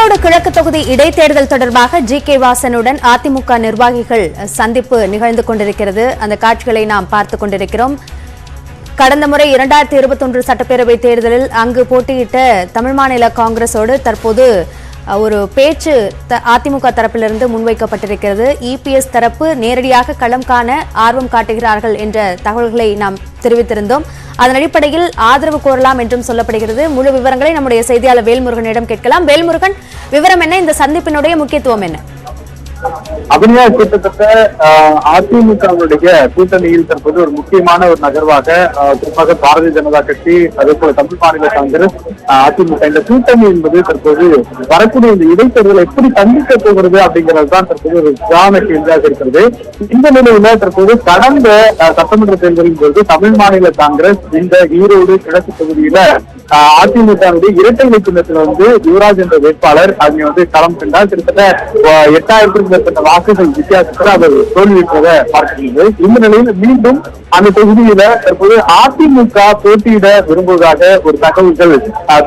ஈரோடு கிழக்கு தொகுதி இடைத்தேர்தல் தொடர்பாக ஜி கே வாசனுடன் அதிமுக நிர்வாகிகள் சந்திப்பு நிகழ்ந்து கொண்டிருக்கிறது. அந்த காட்சிகளை நாம் பார்த்துக் கொண்டிருக்கிறோம். கடந்த முறை இரண்டாயிரத்தி இருபத்தொன்று சட்டப்பேரவை தேர்தலில் அங்கு போட்டியிட்ட தமிழ் மாநில காங்கிரஸோடு தற்போது ஒரு பேச்சு அதிமுக தரப்பிலிருந்து முன்வைக்கப்பட்டிருக்கிறது. இபிஎஸ் தரப்பு நேரடியாக களம் காண ஆர்வம் காட்டுகிறார்கள் என்ற தகவல்களை நாம் தெரிவித்திருந்தோம். அதன் அடிப்படையில் ஆதரவு கோரலாம் என்றும் சொல்லப்படுகிறது. முழு விவரங்களை நம்முடைய செய்தியாளர் வேல்முருகனிடம் கேட்கலாம். வேல்முருகன் விவரம் என்ன? இந்த சந்திப்பினுடைய முக்கியத்துவம் என்ன? அபிநயா கிட்டத்தட்ட அதிமுகவுடைய கூட்டணியில் தற்போது ஒரு முக்கியமான ஒரு நகர்வாக குறிப்பாக பாரதிய ஜனதா கட்சி அதே போல தமிழ் மாநில காங்கிரஸ் அதிமுக இந்த கூட்டணி என்பது தற்போது வரக்கூடிய இந்த இடைத்தேர்தலை எப்படி சந்திக்க போகிறது அப்படிங்கிறது தான் தற்போது ஒரு பிரதான கேள்வியாக இருக்கிறது. இந்த நிலையில தற்போது கடந்த சட்டமன்ற தேர்தலின் போது தமிழ் மாநில காங்கிரஸ் இந்த ஈரோடு கிழக்கு தொகுதியில அதிமுகவுடைய இரட்டை இலை சின்னத்துல வந்து யுவராஜ் என்ற வேட்பாளர் அவங்க வந்து களம் கண்டால் கிட்டத்தட்ட ஆஹ், எட்டாயிரத்துக்கும் மேற்பட்ட வாக்குகள் வித்தியாசத்தில் அவர் தோல்வியுற்றதை பார்க்கிறது இந்த நிலையில் மீண்டும் அந்த தொகுதியில தற்போது அதிமுக போட்டியிட விரும்புவதாக ஒரு தகவல்கள்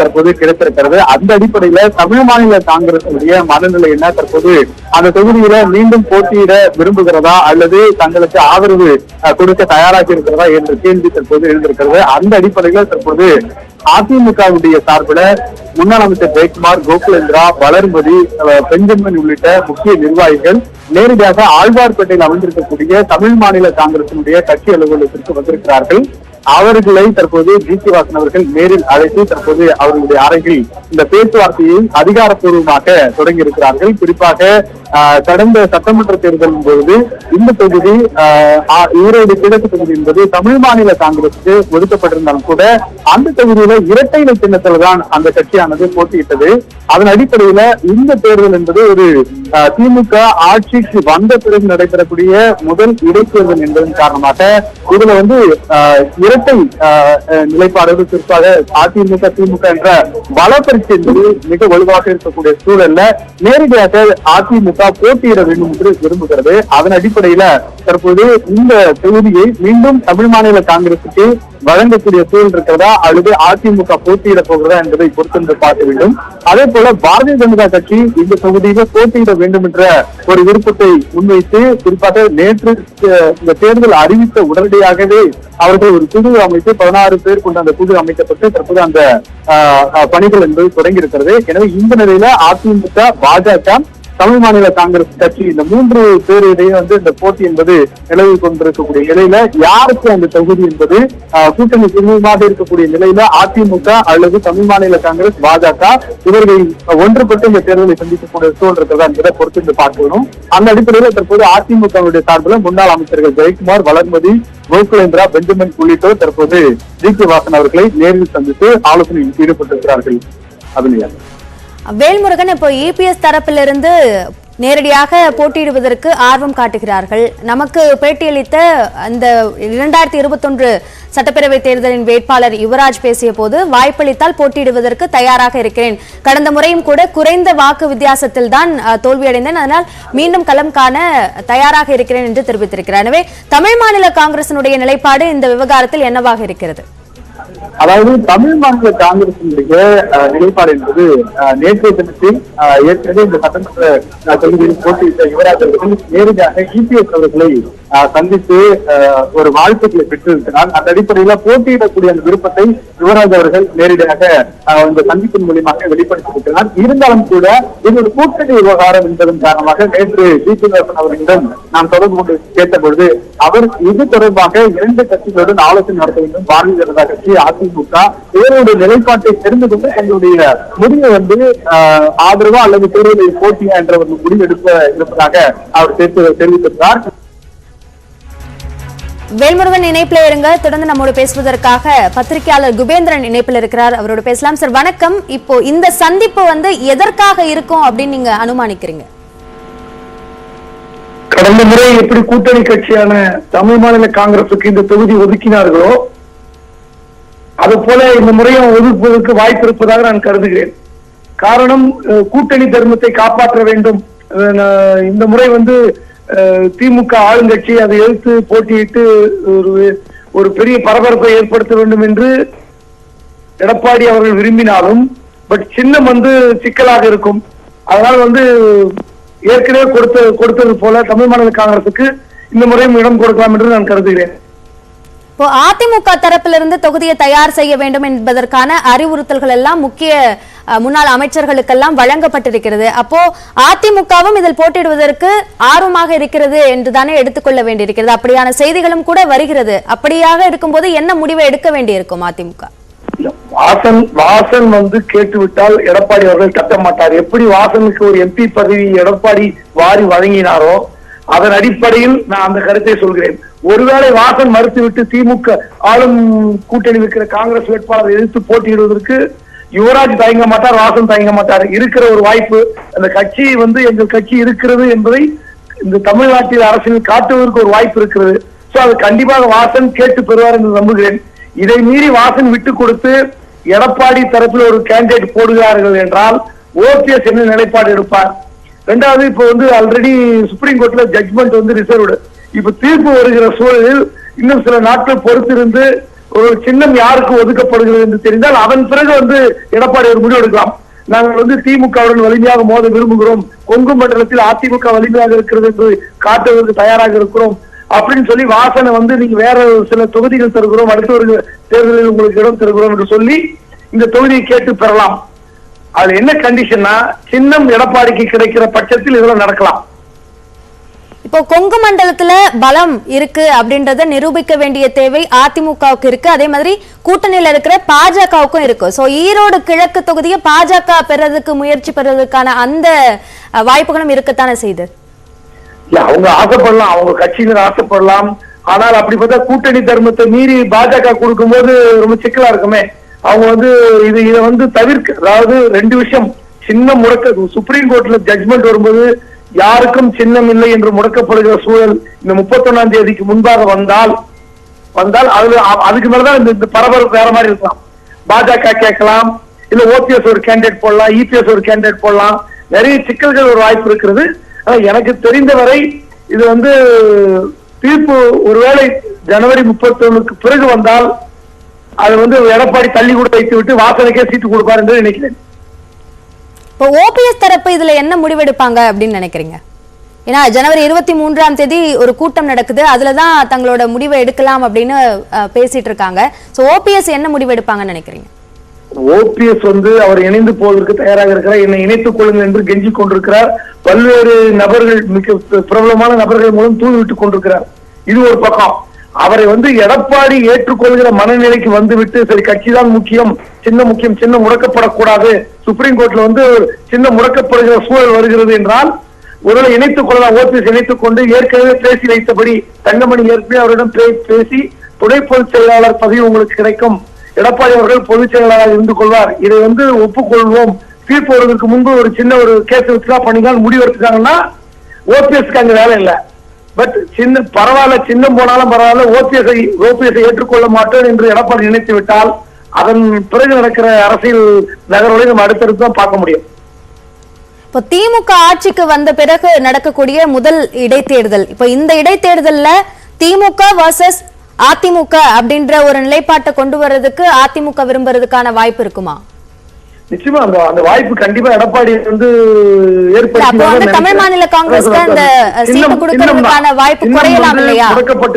தற்போது கிடைத்திருக்கிறது. அந்த அடிப்படையில தமிழ் மாநில காங்கிரசுடைய மனநிலை என்ன? தற்போது அந்த தொகுதியில மீண்டும் போட்டியிட விரும்புகிறதா? அல்லது தங்களுக்கு ஆதரவு கொடுக்க தயாராக இருக்கிறதா? என்ற கேள்வி தற்போது எழுந்திருக்கிறது. அந்த அடிப்படையில தற்போது அதிமுகவுடைய சார்பில் முன்னாள் அமைச்சர் ஜெயக்குமார் கோகுலேந்திரா வளர்மதி பெஞ்சமின் உள்ளிட்ட முக்கிய நிர்வாகிகள் நேரடியாக ஆழ்வார்பேட்டையில் அமைந்திருக்கக்கூடிய தமிழ் மாநில காங்கிரசினுடைய கட்சி அலுவலகத்திற்கு வந்திருக்கிறார்கள். அவர்களை தற்போது ஜி கே வாசன் அவர்கள் நேரில் அழைத்து தற்போது அவர்களுடைய அறையில் இந்த பேச்சுவார்த்தையை அதிகாரப்பூர்வமாக தொடங்கி இருக்கிறார்கள் குறிப்பாக கடந்த சட்டமன்ற தேர்தல் பொழுது இந்த தொகுதி ஈரோடு கிழக்கு தொகுதி என்பது தமிழ் மாநில காங்கிரசுக்கு ஒதுக்கப்பட்டிருந்தாலும் கூட அந்த தொகுதியில இரட்டை இலை சின்னத்துல தான் அந்த கட்சியானது போட்டியிட்டது. அதன் அடிப்படையில இந்த தேர்தல் என்பது ஒரு திமுக ஆட்சிக்கு வந்த பிறகு நடைபெறக்கூடிய முதல் இடைத்தேர்தல் என்பதன் காரணமாக இதுல வந்து இரட்டை நிலைப்பாடுகள் குறிப்பாக அதிமுக திமுக என்ற பல என்பது மிக வலுவாக இருக்கக்கூடிய சூழல்ல நேரடியாக அதிமுக போட்டியிட வேண்டும் என்று விரும்புகிறது. அதன் அடிப்படையில தற்போது இந்த தொகுதியை மீண்டும் தமிழ் மாநில காங்கிரசுக்கு வழங்கக்கூடிய சூழல் இருக்கிறதா? அல்லது அதிமுக போட்டியிட போகிறதா என்பதை பொறுத்திருந்து பார்க்க வேண்டும். அதே போல பாரதிய ஜனதா கட்சி இந்த தொகுதியில போட்டியிட வேண்டும் என்ற ஒரு விருப்பத்தை முன்வைத்து குறிப்பாக நேற்று இந்த தேர்தல் அறிவித்த உடனடியாகவே அவர்கள் ஒரு குழு அமைத்து பதினாறு பேர் கொண்ட அந்த குழு அமைக்கப்பட்டு தற்போது அந்த பணிகள் என்பது தொடங்கி இருக்கிறது எனவே இந்த நிலையில அதிமுக பாஜக தமிழ் மாநில காங்கிரஸ் கட்சி இந்த மூன்று பேரிடையே வந்து இந்த போட்டி என்பது நிலவி கொண்டிருக்கக்கூடிய நிலையில யாருக்கு அந்த தொகுதி என்பது கூட்டணி சுமூகமாக இருக்கக்கூடிய நிலையில அதிமுக அல்லது தமிழ் மாநில காங்கிரஸ் பாஜக இவர்கள் ஒன்றுபட்டு இந்த தேர்தலை சந்திக்கக்கூடிய சூழல் இருக்கிறதா என்பதை பொறுத்து பார்க்கணும். அந்த அடிப்படையில் தற்போது அதிமுகவுடைய சார்பில் முன்னாள் அமைச்சர்கள் ஜெயக்குமார் வளர்மதி கோகுலேந்திரா பெஞ்சமின் உள்ளிட்டோர் தற்போது ஜி கே வாசன் அவர்களை நேரில் சந்தித்து ஆலோசனையில் ஈடுபட்டிருக்கிறார்கள். அபிநயா. வேல்முருகன் இப்போ இபிஎஸ் தரப்பிலிருந்து நேரடியாக போட்டியிடுவதற்கு ஆர்வம் காட்டுகிறார்கள். நமக்கு பேட்டியளித்த அந்த இரண்டாயிரத்தி இருபத்தொன்று சட்டப்பேரவை தேர்தலின் வேட்பாளர் யுவராஜ் பேசிய போது வாய்ப்பளித்தால் போட்டியிடுவதற்கு தயாராக இருக்கிறேன். கடந்த முறையும் கூட குறைந்த வாக்கு வித்தியாசத்தில் தான் தோல்வியடைந்தேன். அதனால் மீண்டும் களம் காண தயாராக இருக்கிறேன் என்று தெரிவித்திருக்கிறார். எனவே தமிழ் மாநில காங்கிரசினுடைய நிலைப்பாடு இந்த விவகாரத்தில் என்னவாக இருக்கிறது? அதாவது தமிழ் மாநில காங்கிரசினுடைய நிலைப்பாடு என்பது நேற்றைய தினத்தில் ஏற்கனவே இந்த சட்டமன்ற தொகுதியில் போட்டியிட்ட யுவராஜ் அவர்கள் நேரடியாக இபிஎஸ் அவர்களை சந்தித்து ஒரு வாழ்த்துக்களை பெற்றிருக்கிறார். அந்த அடிப்படையில போட்டியிடக்கூடிய அந்த விருப்பத்தை யுவராஜ் அவர்கள் நேரடியாக இந்த சந்திப்பின் மூலியமாக வெளிப்படுத்தியிருக்கிறார். இருந்தாலும் கூட இது ஒரு கூட்டணி விவகாரம் என்பதன் காரணமாக நேற்று ஜி. பி அவர்களிடம் நாம் தொடர்பு கொண்டு கேட்ட பொழுது அவர் இது தொடர்பாக இரண்டு கட்சிகளுடன் ஆலோசனை நடத்த வேண்டும். பாரதிய ஜனதா கட்சி அதிமுக இவருடைய நிலைப்பாட்டை தெரிந்து கொண்டு தங்களுடைய முடிவை வந்து ஆதரவா அல்லது தேர்தலில் போட்டியா என்ற ஒரு முடிவு எடுக்க இருப்பதாக அவர் தெரிவித்து- தெரிவித்திருந்தார் வேல்முருகன் இணைப்பில் இருங்க. தொடர்ந்து நம்மோடு பேசுவதற்காக பத்திரிகையாளர் குபேந்திரன் இணைப்பில் இருக்கிறார். அவரோட பேசலாம். சார் வணக்கம். இப்போ இந்த சந்திப்பு வந்து எதற்காக இருக்கும் அப்படின்னு நீங்க அனுமானிக்கிறீங்க? கடந்த முறை எப்படி கூட்டணி கட்சியான தமிழ் மாநில காங்கிரசுக்கு இந்த தொகுதி ஒதுக்கினார்களோ அது போல இந்த முறையும் ஒதுக்குவதற்கு வாய்ப்பு இருப்பதாக நான் கருதுகிறேன். காரணம் கூட்டணி தர்மத்தை காப்பாற்ற வேண்டும். இந்த முறை வந்து திமுக ஆளுங்கட்சி அதை எதிர்த்து போட்டியிட்டு ஒரு ஒரு பெரிய பரபரப்பை ஏற்படுத்த வேண்டும் என்று எடப்பாடி அவர்கள் விரும்பினாலும் பட் சின்னம் வந்து சிக்கலாக இருக்கும். அதனால் வந்து ஏற்கனவே கொடுத்த கொடுத்தது போல தமிழ் மாநில காங்கிரசுக்கு இந்த முறையும் இடம் கொடுக்கலாம் என்று நான் கருதுகிறேன். இப்போ அதிமுக தரப்பிலிருந்து தொகுதியை தயார் செய்ய வேண்டும் என்பதற்கான அறிவுறுத்தல்கள் எல்லாம் முக்கிய முன்னாள் அமைச்சர்களுக்கெல்லாம் வழங்கப்பட்டிருக்கிறது. அப்போ அதிமுகவும் இதில் போட்டியிடுவதற்கு ஆர்வமாக இருக்கிறது என்றுதானே எடுத்துக்கொள்ள வேண்டியிருக்கிறது. அப்படியான செய்திகளும் கூட வருகிறது. அப்படியாக இருக்கும்போது என்ன முடிவை எடுக்க வேண்டியிருக்கும் அதிமுக? வாசன் வாசன் வந்து கேட்டுவிட்டால் எடப்பாடி அவர்கள் கட்ட மாட்டார். எப்படி வாசனுக்கு ஒரு எம்பி பதவி எடப்பாடி வாரி வழங்கினாரோ அதன் அடிப்படையில் நான் அந்த கருத்தை சொல்கிறேன். ஒருவேளை வாசன் மறுத்துவிட்டு திமுக ஆளும் கூட்டணி இருக்கிற காங்கிரஸ் வேட்பாளரை எதிர்த்து போட்டியிடுவதற்கு யுவராஜ் தயங்க மாட்டார் வாசன் தயங்க மாட்டார். இருக்கிற ஒரு வாய்ப்பு அந்த கட்சி வந்து எங்கள் கட்சி இருக்கிறது என்பதை இந்த தமிழ்நாட்டில் அரசியல் காட்டுவதற்கு ஒரு வாய்ப்பு இருக்கிறது. சோ அது கண்டிப்பாக வாசன் கேட்டு பெறுவார் என்று நம்புகிறேன். இதை மீறி வாசன் விட்டு கொடுத்து எடப்பாடி தரப்பில் ஒரு கேண்டிடேட் போடுகிறார்கள் என்றால் ஓபிஎஸ் என்ன நிலைப்பாடு எடுப்பார்? ரெண்டாவது இப்ப வந்து ஆல்ரெடி சுப்ரீம் கோர்ட்ல ஜட்ஜ்மெண்ட் வந்து ரிசர்வ்டு இப்ப தீர்ப்பு வருகிற சூழலில் இன்னும் சில நாட்கள் பொறுத்திருந்து ஒரு சின்னம் யாருக்கு ஒதுக்கப்படுகிறது என்று தெரிந்தால் அதன் பிறகு வந்து எடப்பாடி ஒரு முடிவு எடுக்கலாம். நாங்கள் வந்து திமுகவுடன் வலிமையாக மோத விரும்புகிறோம். கொங்கு மண்டலத்தில் அதிமுக வலிமையாக இருக்கிறது என்று காட்டுவதற்கு தயாராக இருக்கிறோம். அப்படின்னு சொல்லி வாசனை வந்து நீங்க வேற சில தொகுதிகள் தருகிறோம். அடுத்த ஒரு தேர்தலில் உங்களுக்கு இடம் தருகிறோம் என்று சொல்லி இந்த தொகுதியை கேட்டு பெறலாம். அது என்ன கண்டிஷன்னா சின்னம் எடப்பாடிக்கு கிடைக்கிற பட்சத்தில் இதெல்லாம் நடக்கலாம். இப்போ கொங்கு மண்டலத்துல பலம் இருக்கு அப்படின்றத நிரூபிக்க வேண்டிய தேவை அதிமுகவுக்கு இருக்கு. அதே மாதிரி கூட்டணியில இருக்கிற பாஜகவுக்கும் இருக்கு. சோ ஈரோடு கிழக்கு தொகுதியை பாஜக பெறதுக்கு முயற்சி பெறதுக்கான அந்த வாய்ப்புகளும் இருக்கத்தானே செய்து? அவங்க ஆசைப்படலாம். அவங்க கட்சியினர் ஆசைப்படலாம். ஆனால் அப்படி பார்த்தா கூட்டணி தர்மத்தை மீறி பாஜக கொடுக்கும்போது ரொம்ப சிக்கலா இருக்குமே. அவங்க வந்து இது இதை வந்து தவிர்க்க அதாவது ரெண்டு விஷயம். சின்ன முறக்க சுப்ரீம் கோர்ட்ல ஜட்ஜ்மெண்ட் வரும்போது யாருக்கும் சின்னம் இல்லை என்று முடக்கப்படுகிற சூழல் இந்த முப்பத்தொன்னாம் தேதிக்கு முன்பாக வந்தால் வந்தால் அது அதுக்கு மேலதான் இந்த இந்த பரபரப்பு வேற மாதிரி இருக்கலாம். பாஜக கேட்கலாம் இல்ல ஓபிஎஸ் ஒரு கேண்டிடேட் போடலாம் இபிஎஸ் ஒரு கேண்டிடேட் போடலாம். நிறைய சிக்கல்கள் ஒரு வாய்ப்பு இருக்கிறது. ஆனா எனக்கு தெரிந்தவரை இது வந்து தீர்ப்பு ஒருவேளை ஜனவரி முப்பத்தொன்னுக்கு பிறகு வந்தால் அது வந்து எடப்பாடி தள்ளி கூட வைத்து விட்டு வாசனுக்கே சீட்டு கொடுப்பார் என்று நினைக்கிறேன். இப்போ ஓபிஎஸ் தரப்பு இதுல என்ன முடிவெடுப்பாங்க அப்படின்னு நினைக்கிறீங்க? ஏன்னா ஜனவரி இருபத்தி மூன்றாம் தேதி ஒரு கூட்டம் நடக்குது அதுலதான் தங்களோட முடிவை எடுக்கலாம் அப்படின்னு பேசிட்டு இருக்காங்க. ஸோ ஓபிஎஸ் என்ன முடிவு எடுப்பாங்கன்னு நினைக்கிறீங்க ஓபிஎஸ் வந்து அவர் இணைந்து போவதற்கு தயாராக இருக்கிறார். என்னை இணைத்துக் கொள்ளுங்கள் என்று கெஞ்சி கொண்டிருக்கிறார். பல்வேறு நபர்கள் மிக பிரபலமான நபர்கள் மூலம் தூவி கொண்டிருக்கிறார். இது ஒரு பக்கம். அவரை வந்து எடப்பாடி ஏற்றுக்கொள்கிற மனநிலைக்கு வந்துவிட்டு சரி கட்சி தான் முக்கியம் சின்ன முக்கியம் சின்ன முடக்கப்படக்கூடாது சுப்ரீம் கோர்ட்ல வந்து சின்ன முடக்கப்படுகிற சூழல் வருகிறது என்றால் ஒருவேளை இணைத்துக் கொள்ளலாம் ஓபிஎஸ் இணைத்துக் கொண்டு ஏற்கனவே பேசி வைத்தபடி தங்கமணி ஏற்கனவே அவரிடம் பே- பேசி துணை பொதுச் செயலாளர் பதவி உங்களுக்கு கிடைக்கும். எடப்பாடி அவர்கள் பொதுச் செயலாளராக இருந்து கொள்வார். இதை வந்து ஒப்புக்கொள்வோம். தீர்ப்பு வருவதற்கு முன்பு ஒரு சின்ன ஒரு கேஸ் வித்ரா பண்ணிக்கலாம் முடிவு எடுத்துட்டாங்கன்னா ஓபிஎஸ்க்கு அங்க வேலை இல்லை. பட் சின்ன பரவாயில்ல சின்னம் போனாலும் பரவாயில்ல ஓபிஎஸ் ஓபிஎஸ் ஏற்றுக்கொள்ள மாட்டோம் என்று எடப்பாடி நினைத்து விட்டால் அதன் பிறகு நடக்கிற அரசியல் நகர்வுகளை நம்ம அடுத்தடுத்து தான் பார்க்க முடியும் இப்போ திமுக ஆட்சிக்கு வந்த பிறகு நடக்கக்கூடிய முதல் இடைத்தேர்தல் இப்போ இந்த இடைத்தேர்தல்ல திமுக வர்சஸ் அதிமுக அப்படின்ற ஒரு நிலைப்பாட்டை கொண்டு வர்றதுக்கு அதிமுக விரும்புறதுக்கான வாய்ப்பு இருக்குமா நிச்சயமா அந்த அந்த வாய்ப்பு கண்டிப்பா எடப்பாடி வந்து ஏற்படுத்தி தமிழ் மாநில. காங்கிரஸ்க்கு அந்த சீட்டு கொடுக்கறதுக்கான. வாய்ப்பு குறையலாம் இல்லையா?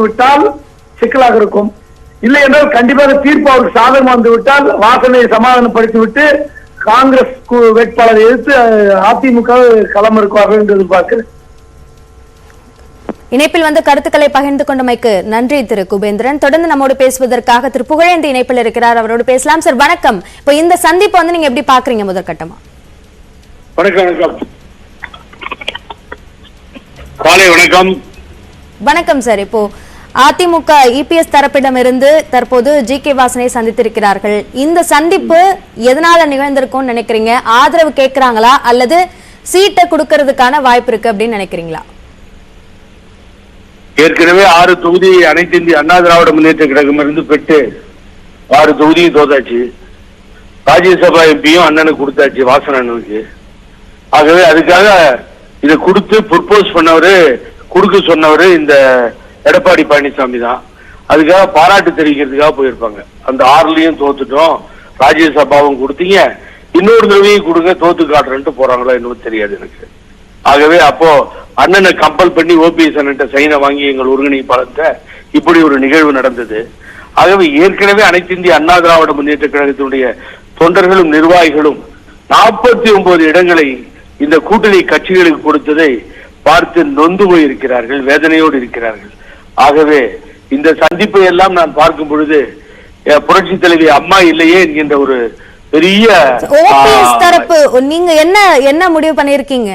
விட்டால் சிக்கலாக இருக்கும் இல்லை என்றால் கண்டிப்பாக தீர்ப்பு அவருக்கு சாதகமாக வந்து விட்டால் வாசனை சமாதானப்படுத்தி விட்டு காங்கிரஸ் வேட்பாளரை எதிர்த்து அதிமுக களம் இருக்குவார்கள் என்று எதிர்பார்க்கிறேன். இணைப்பில் வந்து கருத்துக்களை பகிர்ந்து கொண்டமைக்கு நன்றி திரு குபேந்திரன். தொடர்ந்து நம்மோடு பேசுவதற்காக திரு புகழேந்தி இணைப்பில் இருக்கிறார். அவரோடு பேசலாம். சார் வணக்கம். இப்போ இந்த சந்திப்பு வந்து நீங்க எப்படி பாக்குறீங்க முதற்கட்டமா வணக்கம் வணக்கம். காலை வணக்கம். வணக்கம் சார். இப்போ அதிமுக இபிஎஸ் தரப்பிடமிருந்து தற்போது ஜி கே வாசனை சந்தித்திருக்கிறார்கள். இந்த சந்திப்பு எதனால நிகழ்ந்திருக்கும்னு நினைக்கிறீங்க? ஆதரவு கேட்கறாங்களா? அல்லது சீட்டை கொடுக்கறதுக்கான வாய்ப்பு இருக்கு அப்படின்னு நினைக்கிறீங்களா? ஏற்கனவே ஆறு தொகுதி அனைத்து இந்திய அண்ணா திராவிட முன்னேற்ற கழகம் இருந்து பெற்று ஆறு தொகுதியும் தோதாச்சு ராஜ்யசபா எம்பியும் அண்ணனுக்கு கொடுத்தாச்சு வாசன் அண்ணனுக்கு. ஆகவே அதுக்காக இதை கொடுத்து ப்ரொப்போஸ் பண்ணவரு கொடுக்க சொன்னவரு இந்த எடப்பாடி பழனிசாமி தான். அதுக்காக பாராட்டு தெரிவிக்கிறதுக்காக போயிருப்பாங்க. அந்த ஆறுலயும் தோத்துட்டோம். ராஜ்யசபாவும் கொடுத்தீங்க. இன்னொரு தடவையும் கொடுங்க தோத்து காட்டுறேன்ட்டு போறாங்களோ இன்னும் தெரியாது எனக்கு. ஆகவே அப்போ அண்ணனை கம்பல் பண்ணி ஓபிஎஸ் அண்ணன் சைனை வாங்கி எங்கள் ஒருங்கிணைப்பாளர்கிட்ட இப்படி ஒரு நிகழ்வு நடந்தது. ஆகவே ஏற்கனவே அனைத்து இந்திய அண்ணா திராவிட முன்னேற்ற கழகத்தினுடைய தொண்டர்களும் நிர்வாகிகளும் நாற்பத்தி ஒன்பது இடங்களை இந்த கூட்டணி கட்சிகளுக்கு கொடுத்ததை பார்த்து நொந்து போயிருக்கிறார்கள் வேதனையோடு இருக்கிறார்கள். ஆகவே இந்த சந்திப்பை எல்லாம் நான் பார்க்கும் பொழுது புரட்சி தலைவி அம்மா இல்லையே என்கின்ற ஒரு பெரிய தரப்பு நீங்க என்ன என்ன முடிவு பண்ணிருக்கீங்க